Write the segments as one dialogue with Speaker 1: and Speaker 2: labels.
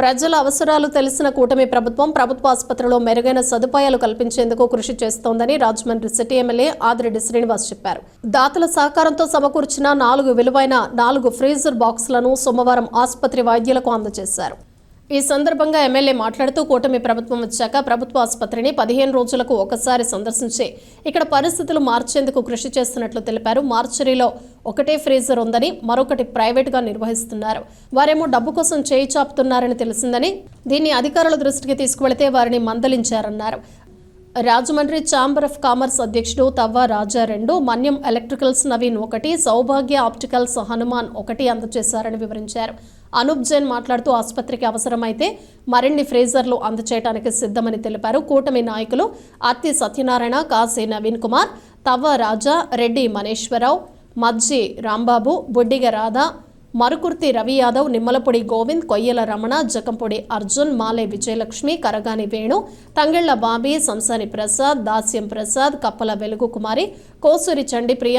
Speaker 1: ప్రజల అవసరాలు తెలిసిన కూటమి ప్రభుత్వం ప్రభుత్వ ఆసుపత్రిలో మెరుగైన సదుపాయాలు కల్పించేందుకు కృషి చేస్తోందని రాజమండ్రి సిటీ ఎమ్మెల్యే ఆదిరెడ్డి శ్రీనివాస్ చెప్పారు. దాతల సహకారంతో సమకూర్చిన నాలుగు విలువైన నాలుగు ఫ్రీజర్ బాక్సులను సోమవారం ఆసుపత్రి వైద్యులకు అందజేశారు. ఈ సందర్భంగా ఎమ్మెల్యే మాట్లాడుతూ కూటమి ప్రభుత్వం వచ్చాక ప్రభుత్వ ఆసుపత్రిని పదిహేను రోజులకు ఒకసారి సందర్శించి ఇక్కడ పరిస్థితులు మార్చేందుకు కృషి చేస్తున్నట్లు తెలిపారు. మార్చరీలో ఒకటే ఫ్రీజర్ ఉందని మరొకటి ప్రైవేట్గా నిర్వహిస్తున్నారు. వారేమో డబ్బు కోసం చేయి చాపుతున్నారని తెలిసిందని దీన్ని అధికారుల దృష్టికి తీసుకువెళితే వారిని మందలించారన్నారు. రాజమండ్రి ఛాంబర్ ఆఫ్ కామర్స్ అధ్యక్షుడు తవ్వ రాజా రెండు మన్యం ఎలక్ట్రికల్స్ నవీన్ ఒకటి సౌభాగ్య ఆప్టికల్స్ హనుమాన్ ఒకటి అందజేశారని వివరించారు. అనూప్ జైన్ మాట్లాడుతూ ఆసుపత్రికి అవసరమైతే మరిన్ని ఫ్రీజర్లు అందచేయడానికి సిద్ధమని తెలిపారు. కూటమి నాయకులు అత్తి సత్యనారాయణ కాశీ నవీన్ కుమార్ తవ్వ రాజా రెడ్డి మనేశ్వరరావు మజ్జి రాంబాబు బుడ్డిగ రాధా మరుకుర్తి రవి యాదవ్ నిమ్మలపొడి గోవింద్ కొయ్యల రమణ జకంపొడి అర్జున్ మాలే విజయలక్ష్మి కరగాని వేణు తంగెళ్ళ బాబీ సంసాని ప్రసాద్ దాస్యం Prasad Kappala Velugu Kumari Kosuri Chandipriya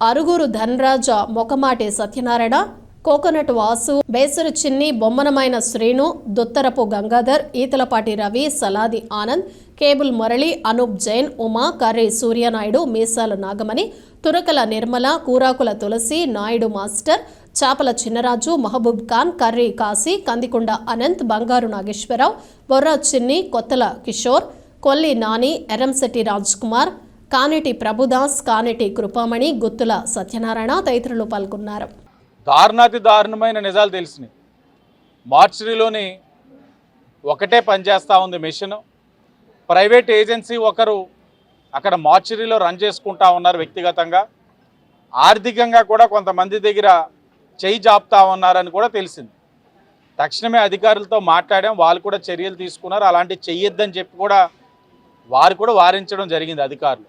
Speaker 1: అరుగురు Dhanaraja Mokamati Satyanarayana coconut Vasu Besaru Chinni Bommanamaina Srinu Duttarapu Gangadhar Eethalapati Ravi Saladi Anand cable Murali Anoop Jain Uma Karri Suryanaidu Meesala Nagamani Turakala Nirmala Kurakula Tulasi Naidu master Chapala Chinnaraju Mahaboob Khan Karri Kasi Kandikonda Anant Bangaru Nageswara Rao Borra చిన్ని కొత్తల కిషోర్ కొల్లి నాని ఎరంశెట్టి రాజ్ కుమార్ కానేటి ప్రభుదాస్ కానేటి కృపామణి గుత్తుల సత్యనారాయణ తదితరులు పాల్గొన్నారు.
Speaker 2: దారుణాతి దారుణమైన నిజాలు తెలిసినాయి. మార్చిలోని ఒకటే పనిచేస్తూ ఉంది machine. Private agency ఒకరు అక్కడ మార్చరీలో రన్ చేసుకుంటా ఉన్నారు వ్యక్తిగతంగా. ఆర్థికంగా కూడా కొంతమంది దగ్గర చేయి జాపుతా ఉన్నారని కూడా తెలిసింది. తక్షణమే అధికారులతో మాట్లాడాం. వాళ్ళు కూడా చర్యలు తీసుకున్నారు. అలాంటి చెయ్యొద్దని చెప్పి కూడా వారు కూడా వారించడం జరిగింది అధికారులు.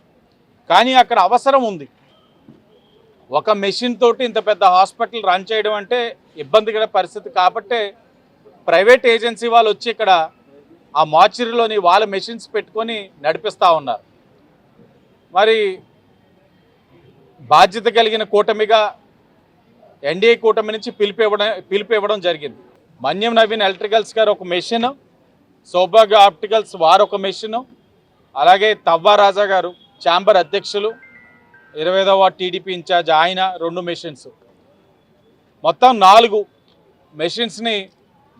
Speaker 2: కానీ అక్కడ అవసరం ఉంది. ఒక మెషిన్ తోటి ఇంత పెద్ద హాస్పిటల్ రన్ చేయడం అంటే ఇబ్బందికర పరిస్థితి కాబట్టే ప్రైవేట్ ఏజెన్సీ వాళ్ళు వచ్చి ఇక్కడ ఆ మార్చరీలోని వాళ్ళ మెషిన్స్ పెట్టుకొని నడిపిస్తూ ఉన్నారు. మరి బాధ్యత కలిగిన కూటమిగా ఎన్డీఏ కూటమి నుంచి పిలుపు ఇవ్వడం పిలుపు ఇవ్వడం జరిగింది. మన్యం నవీన్ ఎలక్ట్రికల్స్ గారు ఒక మెషిన్ సౌభాగ్య ఆప్టికల్స్ వారు ఒక మెషిన్ అలాగే తవ్వా రాజా గారు ఛాంబర్ అధ్యక్షులు ఇరవై ఐదవ టీడీపీ ఇన్ఛార్జ్ ఆయన రెండు మెషిన్స్. మొత్తం నాలుగు మెషిన్స్ని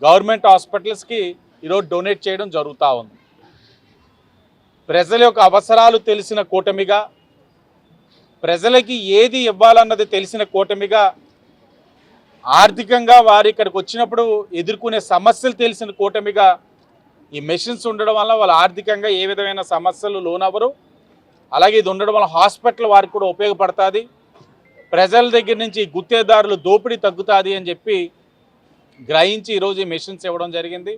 Speaker 2: గవర్నమెంట్ హాస్పిటల్స్కి ఈరోజు డొనేట్ చేయడం జరుగుతూ ఉంది. ప్రజల యొక్క అవసరాలు తెలిసిన కూటమిగా ప్రజలకి ఏది ఇవ్వాలన్నది తెలిసిన కూటమిగా ఆర్థికంగా వారు ఇక్కడికి వచ్చినప్పుడు ఎదుర్కొనే సమస్యలు తెలిసిన కూటమిగా ఈ మెషిన్స్ ఉండడం వల్ల వాళ్ళు ఆర్థికంగా ఏ విధమైన సమస్యలు లోనవ్వరు. అలాగే ఇది ఉండడం వల్ల హాస్పిటల్ వారికి కూడా ఉపయోగపడుతుంది. ప్రజల దగ్గర నుంచి గుత్తేదారులు దోపిడీ తగ్గుతుంది అని చెప్పి గ్రహించి ఈరోజు ఈ మెషిన్స్ ఇవ్వడం జరిగింది.